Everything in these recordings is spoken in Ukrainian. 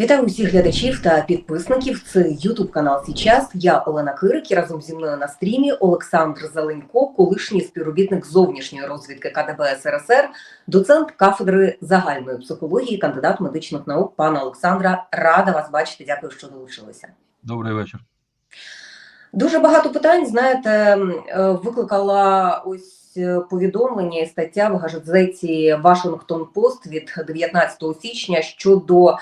Вітаю усіх глядачів та підписників. Це Ютуб канал Січас. Я Олена Кирик і разом зі мною на стрімі Олександр Зеленько, колишній співробітник зовнішньої розвідки КДБ СРСР, доцент кафедри загальної психології, кандидат медичних наук. Пана Олександра, рада вас бачити. Дякую, що долучилися. Добрий вечір. Дуже багато питань, знаєте, е, викликала ось е, повідомлення і стаття в газеті Вашингтон Пост від 19 січня щодо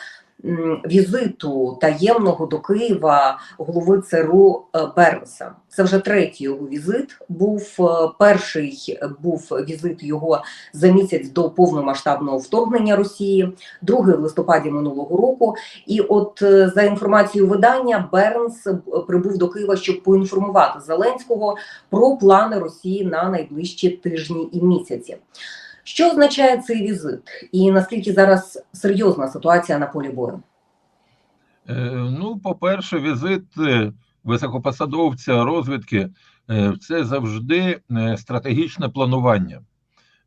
візиту таємного до Києва голови ЦРУ е, Бернса. Це вже третій його візит. Був е, перший був візит його за місяць до повномасштабного вторгнення Росії, другий в листопаді минулого року. І от е, за інформацією видання, Бернс прибув до Києва, щоб поінформувати Зеленського про плани Росії на найближчі тижні і місяці. Що означає цей візит, і наскільки зараз серйозна ситуація на полі бою? Е, Ну, по-перше, візит е, високопосадовця розвідки е, це завжди стратегічне планування.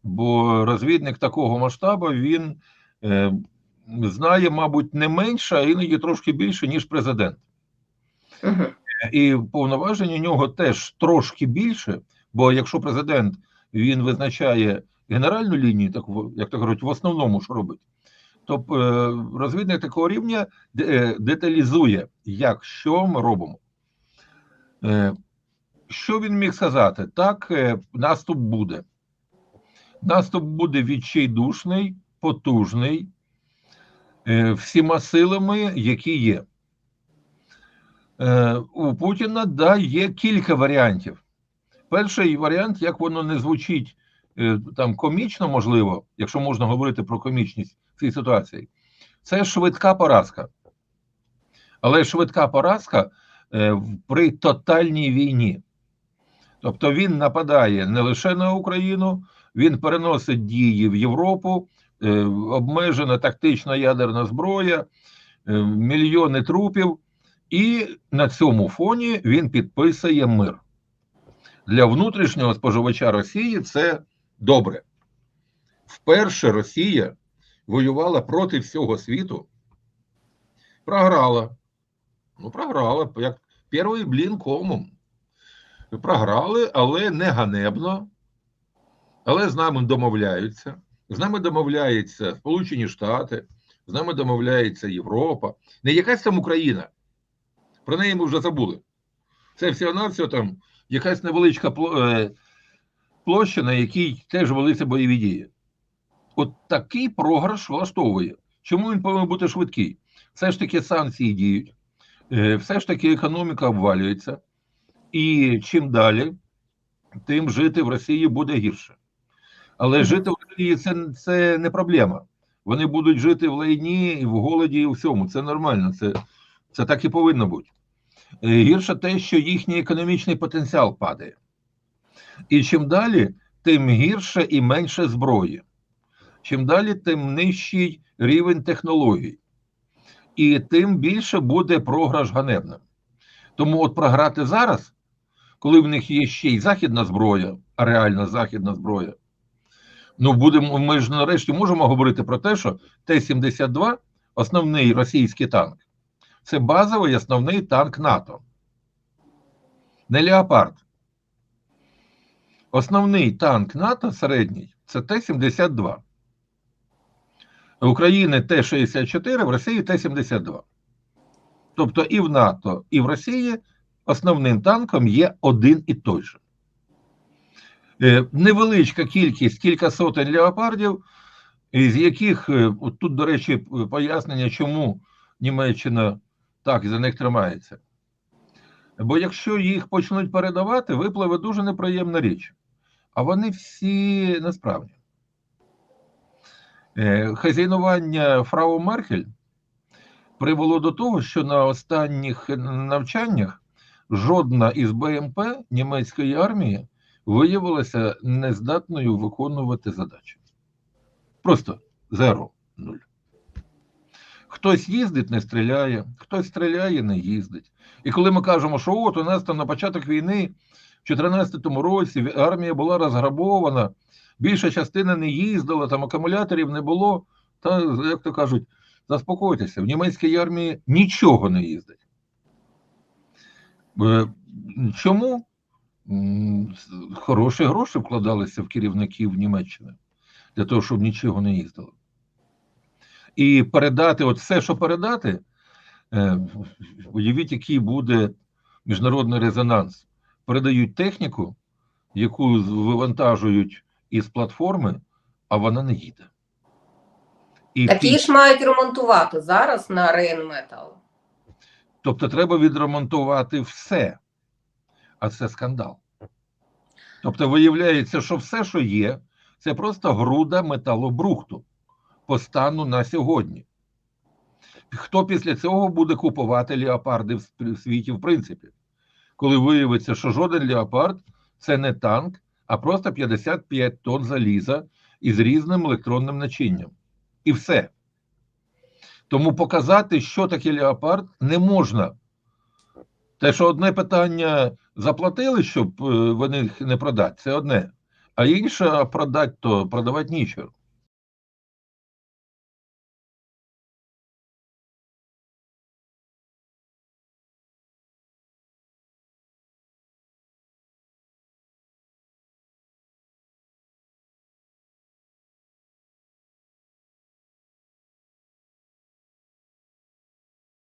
Бо розвідник такого масштабу він знає, мабуть, не менше, а іноді трошки більше, ніж президент. Угу. І повноважень у нього теж трошки більше, бо якщо президент він визначає генеральну лінію, так як то кажуть, в основному що робить, то е, розвідник такого рівня е, деталізує, як що ми робимо. Е, Що він міг сказати? Так, наступ буде. Наступ буде відчайдушний, потужний, всіма силами, які є. У Путіна да, є кілька варіантів. Перший варіант, як воно не звучить там комічно, можливо, якщо можна говорити про комічність цій ситуації, це швидка поразка. Але швидка поразка е, при тотальній війні. Тобто він нападає не лише на Україну, він переносить дії в Європу, е, обмежена тактична ядерна зброя, е, мільйони трупів, і на цьому фоні він підписує мир. Для внутрішнього споживача Росії це добре. Вперше Росія воювала проти всього світу, програла. Ну, програла, як перший блін комом. Програли, але не ганебно. Але з нами домовляються. З нами домовляються Сполучені Штати, з нами домовляється Європа. Не якась там Україна. Про неї ми вже забули. Це всього-навсього там якась невеличка пло- площа, на якій теж велися бойові дії. От такий програш влаштовує. Чому він повинен бути швидкий? Все ж таки санкції діють, е, все ж таки економіка обвалюється, і чим далі, тим жити в Росії буде гірше. Але жити в Росії це, це не проблема. Вони будуть жити в лайні, в голоді, і у всьому. Це нормально, це, це так і повинно бути. Е, Гірше те, що їхній економічний потенціал падає. І чим далі, тим гірше і менше зброї. Чим далі, тим нижчий рівень технологій. І тим більше буде програш ганебним. Тому от програти зараз, коли в них є ще й західна зброя, а реальна західна зброя, ну будемо, ми ж нарешті можемо говорити про те, що Т-72 основний російський танк. Це базовий основний танк НАТО. Не Леопард. Основний танк НАТО середній це Т-72. В України Т-64, в Росії Т-72. Тобто і в НАТО, і в Росії основним танком є один і той же. Е, Невеличка кількість, кілька сотень леопардів, з яких е, тут, до речі, пояснення, чому Німеччина так за них тримається. Бо якщо їх почнуть передавати, випливе дуже неприємна річ. А вони всі несправні. Е, Хазяйнування фрау Меркель привело до того, що на останніх навчаннях жодна із БМП німецької армії виявилася нездатною виконувати задачі. Просто зеро нуль. Хтось їздить, не стріляє, хтось стріляє, не їздить. І коли ми кажемо, що от у нас там на початок війни, в 2014 році армія була розграбована, більша частина не їздила, там акумуляторів не було, та, як то кажуть, заспокойтеся, в німецькій армії нічого не їздить. Е, Чому? Хороші гроші вкладалися в керівників Німеччини для того, щоб нічого не їздило. І передати, от все, що передати, е, уявіть, який буде міжнародний резонанс. Передають техніку, яку вивантажують із платформи, а вона не їде. І Такі під- ж мають ремонтувати зараз на Рейнметал. Тобто треба відремонтувати все, а це скандал. Тобто, виявляється, що все, що є, це просто груда металобрухту по стану на сьогодні. Хто після цього буде купувати леопарди в світі, в принципі, коли виявиться, що жоден леопард це не танк, а просто 55 тонн заліза із різним електронним начинням. І все. Тому показати, що таке леопард, не можна. Те, що одне питання заплатили, щоб е, вони їх не продати, це одне. А інше продати, то продавати нічого.